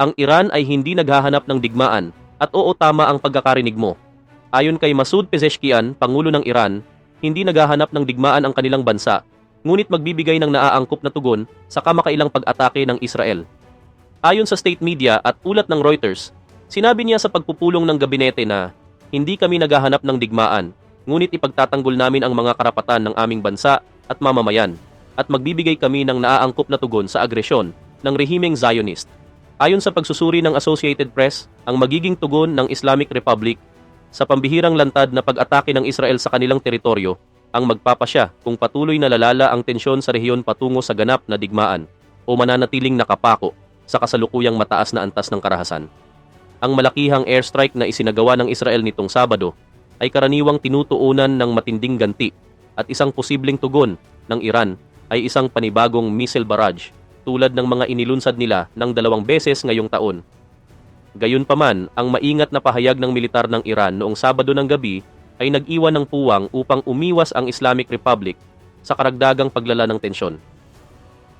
ang Iran ay hindi naghahanap ng digmaan at oo tama ang pagkakarinig mo. Ayon kay Masoud Pezeshkian, Pangulo ng Iran, hindi naghahanap ng digmaan ang kanilang bansa, ngunit magbibigay ng naaangkop na tugon sa kamakailang pag-atake ng Israel. Ayon sa state media at ulat ng Reuters, sinabi niya sa pagpupulong ng gabinete na hindi kami naghahanap ng digmaan, ngunit ipagtatanggol namin ang mga karapatan ng aming bansa at mamamayan at magbibigay kami ng naaangkop na tugon sa agresyon ng rehimeng Zionist. Ayon sa pagsusuri ng Associated Press, ang magiging tugon ng Islamic Republic sa pambihirang lantad na pag-atake ng Israel sa kanilang teritoryo ang magpapasya kung patuloy na lalala ang tensyon sa rehiyon patungo sa ganap na digmaan o mananatiling nakapako sa kasalukuyang mataas na antas ng karahasan. Ang malakihang airstrike na isinagawa ng Israel nitong Sabado ay karaniwang tinutuunan ng matinding ganti at isang posibleng tugon ng Iran ay isang panibagong missile barrage tulad ng mga inilunsad nila ng dalawang beses ngayong taon. Gayunpaman, ang maingat na pahayag ng militar ng Iran noong Sabado ng gabi ay nag-iwan ng puwang upang umiwas ang Islamic Republic sa karagdagang paglala ng tensyon.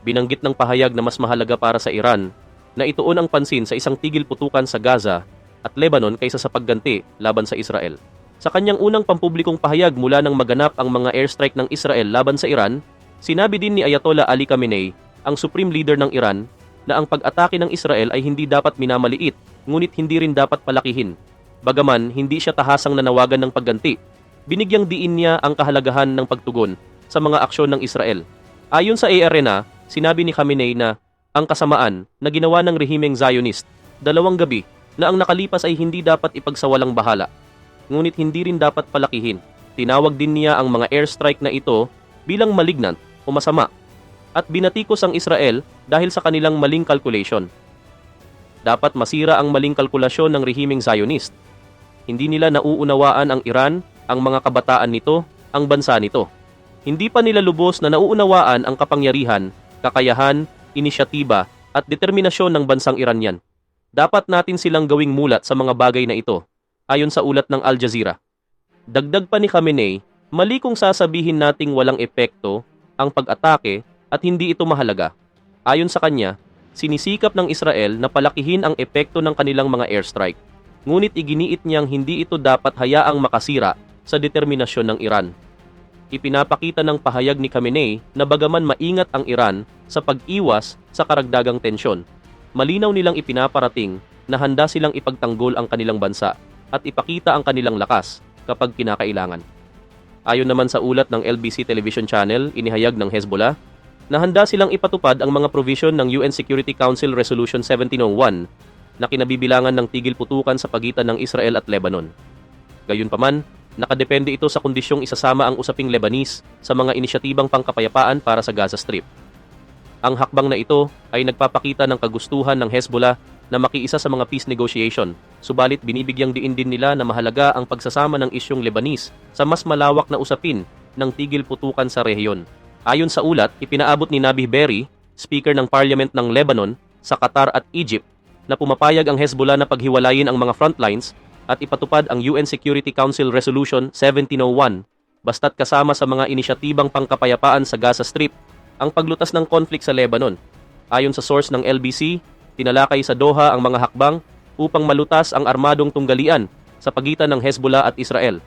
Binanggit ng pahayag na mas mahalaga para sa Iran na ituon ang pansin sa isang tigil putukan sa Gaza at Lebanon kaysa sa pagganti laban sa Israel. Sa kanyang unang pampublikong pahayag mula nang maganap ang mga airstrike ng Israel laban sa Iran, sinabi din ni Ayatollah Ali Khamenei, ang supreme leader ng Iran, na ang pag-atake ng Israel ay hindi dapat minamaliit, ngunit hindi rin dapat palakihin. Bagaman hindi siya tahasang nanawagan ng pagganti, binigyang diin niya ang kahalagahan ng pagtugon sa mga aksyon ng Israel. Ayon sa ARNA, sinabi ni Khamenei na ang kasamaan na ginawa ng rehimeng Zionist dalawang gabi na ang nakalipas ay hindi dapat ipagsawalang bahala. Ngunit hindi rin dapat palakihin. Tinawag din niya ang mga airstrike na ito bilang malignant o masama at binatikos ang Israel dahil sa kanilang maling calculation. Dapat masira ang maling kalkulasyon ng rehimeng Zionist. Hindi nila nauunawaan ang Iran, ang mga kabataan nito, ang bansa nito. Hindi pa nila lubos na nauunawaan ang kapangyarihan, kakayahan, inisyatiba at determinasyon ng bansang Iranian. Dapat natin silang gawing mulat sa mga bagay na ito, ayon sa ulat ng Al Jazeera. Dagdag pa ni Khamenei, mali kung sasabihin nating walang epekto ang pag-atake at hindi ito mahalaga. Ayon sa kanya, sinisikap ng Israel na palakihin ang epekto ng kanilang mga airstrike. Ngunit iginiit niyang hindi ito dapat hayaang makasira sa determinasyon ng Iran. Ipinapakita ng pahayag ni Khamenei na bagaman maingat ang Iran sa pag-iwas sa karagdagang tensyon, malinaw nilang ipinaparating na handa silang ipagtanggol ang kanilang bansa at ipakita ang kanilang lakas kapag kinakailangan. Ayon naman sa ulat ng LBC television channel, inihayag ng Hezbollah na handa silang ipatupad ang mga provision ng UN Security Council Resolution 1701 na kinabibilangan ng tigil putukan sa pagitan ng Israel at Lebanon. Gayunpaman, nakadepende ito sa kondisyong isasama ang usaping Lebanese sa mga inisyatibang pangkapayapaan para sa Gaza Strip. Ang hakbang na ito ay nagpapakita ng kagustuhan ng Hezbollah na makiisa sa mga peace negotiation, subalit binibigyang diin din nila na mahalaga ang pagsasama ng isyong Lebanese sa mas malawak na usapin ng tigil putukan sa rehiyon. Ayon sa ulat, ipinaabot ni Nabih Berri, Speaker ng Parliament ng Lebanon, sa Qatar at Egypt, na pumapayag ang Hezbollah na paghiwalayin ang mga frontlines at ipatupad ang UN Security Council Resolution 1701 basta't kasama sa mga inisyatibang pangkapayapaan sa Gaza Strip ang paglutas ng conflict sa Lebanon. Ayon sa source ng LBC, tinalakay sa Doha ang mga hakbang upang malutas ang armadong tunggalian sa pagitan ng Hezbollah at Israel.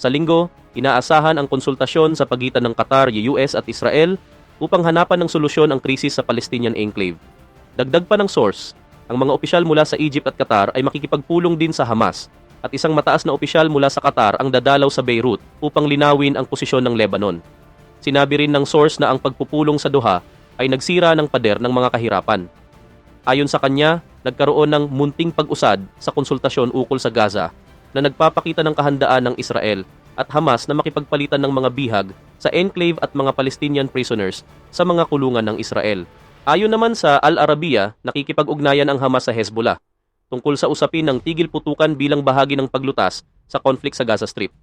Sa linggo, inaasahan ang konsultasyon sa pagitan ng Qatar, US at Israel upang hanapan ng solusyon ang krisis sa Palestinian enclave. Dagdag pa ng source, ang mga opisyal mula sa Egypt at Qatar ay makikipagpulong din sa Hamas at isang mataas na opisyal mula sa Qatar ang dadalaw sa Beirut upang linawin ang posisyon ng Lebanon. Sinabi rin ng source na ang pagpupulong sa Doha ay nagsira ng pader ng mga kahirapan. Ayon sa kanya, nagkaroon ng munting pag-usad sa konsultasyon ukol sa Gaza na nagpapakita ng kahandaan ng Israel at Hamas na makipagpalitan ng mga bihag sa enclave at mga Palestinian prisoners sa mga kulungan ng Israel. Ayon naman sa Al Arabiya, nakikipag-ugnayan ang Hamas sa Hezbollah tungkol sa usapin ng tigil putukan bilang bahagi ng paglutas sa conflict sa Gaza Strip.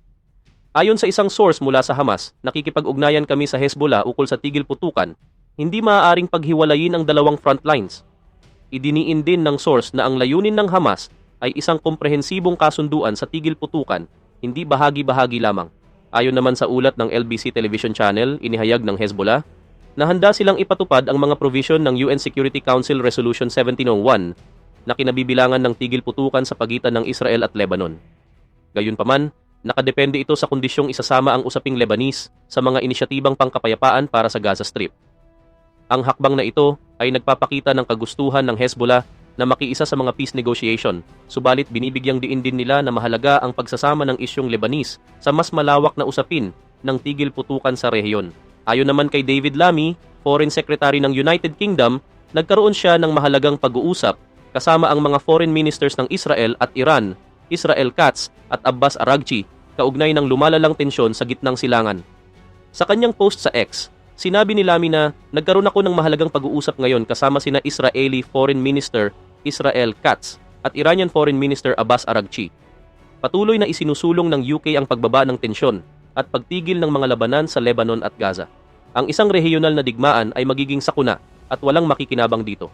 Ayon sa isang source mula sa Hamas, nakikipag-ugnayan kami sa Hezbollah ukol sa tigil putukan, hindi maaaring paghiwalayin ang dalawang front lines. Idiniin din ng source na ang layunin ng Hamas ay isang komprehensibong kasunduan sa tigil putukan, hindi bahagi-bahagi lamang. Ayon naman sa ulat ng LBC television channel, inihayag ng Hezbollah, na handa silang ipatupad ang mga provision ng UN Security Council Resolution 1701 na kinabibilangan ng tigil putukan sa pagitan ng Israel at Lebanon. Gayunpaman, nakadepende ito sa kondisyong isasama ang usaping Lebanese sa mga inisyatibang pangkapayapaan para sa Gaza Strip. Ang hakbang na ito ay nagpapakita ng kagustuhan ng Hezbollah na makiisa sa mga peace negotiation, subalit binibigyang diin din nila na mahalaga ang pagsasama ng isyong Lebanese sa mas malawak na usapin ng tigil putukan sa rehiyon. Ayon naman kay David Lamy, Foreign Secretary ng United Kingdom, nagkaroon siya ng mahalagang pag-uusap kasama ang mga foreign ministers ng Israel at Iran, Israel Katz at Abbas Aragchi, kaugnay ng lumalalang tensyon sa gitnang silangan. Sa kanyang post sa X, sinabi ni Lamy na nagkaroon ako ng mahalagang pag-uusap ngayon kasama sina Israeli Foreign Minister Israel Katz at Iranian Foreign Minister Abbas Aragchi. Patuloy na isinusulong ng UK ang pagbaba ng tensyon at pagtigil ng mga labanan sa Lebanon at Gaza. Ang isang rehiyonal na digmaan ay magiging sakuna at walang makikinabang dito.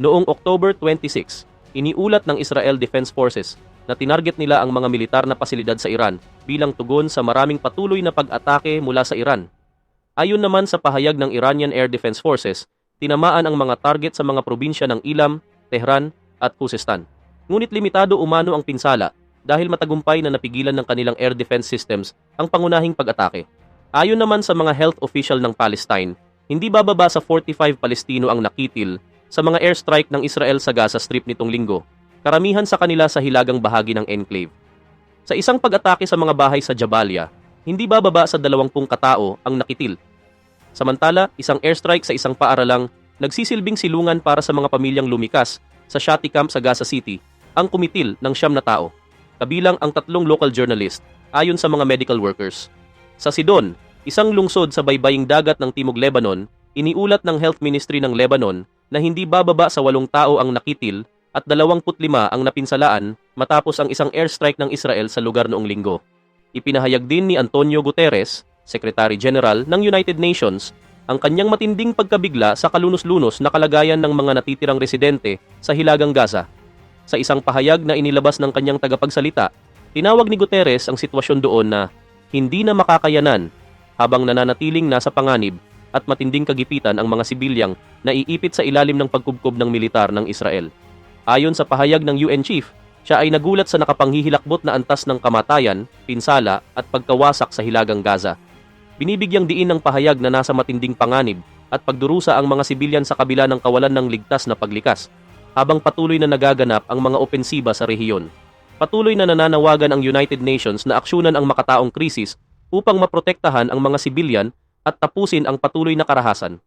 Noong October 26, iniulat ng Israel Defense Forces na tinarget nila ang mga militar na pasilidad sa Iran bilang tugon sa maraming patuloy na pag-atake mula sa Iran. Ayon naman sa pahayag ng Iranian Air Defense Forces, tinamaan ang mga target sa mga probinsya ng Ilam, Tehran at Khuzestan. Ngunit limitado umano ang pinsala dahil matagumpay na napigilan ng kanilang air defense systems ang pangunahing pag-atake. Ayon naman sa mga health official ng Palestine, hindi bababa sa 45 Palestino ang nakitil sa mga airstrike ng Israel sa Gaza Strip nitong linggo, karamihan sa kanila sa hilagang bahagi ng enclave. Sa isang pag-atake sa mga bahay sa Jabalia, hindi bababa sa 20 katao ang nakitil. Samantala, isang airstrike sa isang paaralang nagsisilbing silungan para sa mga pamilyang lumikas sa Shati Camp sa Gaza City ang kumitil ng siyam na tao, kabilang ang tatlong local journalist ayon sa mga medical workers. Sa Sidon, isang lungsod sa baybaying dagat ng Timog Lebanon, iniulat ng Health Ministry ng Lebanon na hindi bababa sa walong tao ang nakitil at 25 ang napinsalaan matapos ang isang airstrike ng Israel sa lugar noong linggo. Ipinahayag din ni Antonio Guterres, Secretary General ng United Nations, ang kanyang matinding pagkabigla sa kalunos-lunos na kalagayan ng mga natitirang residente sa Hilagang Gaza. Sa isang pahayag na inilabas ng kanyang tagapagsalita, tinawag ni Guterres ang sitwasyon doon na hindi na makakayanan habang nananatiling nasa panganib at matinding kagipitan ang mga sibilyang naiipit sa ilalim ng pagkubkob ng militar ng Israel. Ayon sa pahayag ng UN chief, siya ay nagulat sa nakapanghihilakbot na antas ng kamatayan, pinsala at pagkawasak sa Hilagang Gaza. Binibigyang diin ng pahayag na nasa matinding panganib at pagdurusa ang mga sibilyan sa kabila ng kawalan ng ligtas na paglikas, habang patuloy na nagaganap ang mga opensiba sa rehiyon. Patuloy na nananawagan ang United Nations na aksyonan ang makataong krisis upang maprotektahan ang mga sibilyan at tapusin ang patuloy na karahasan.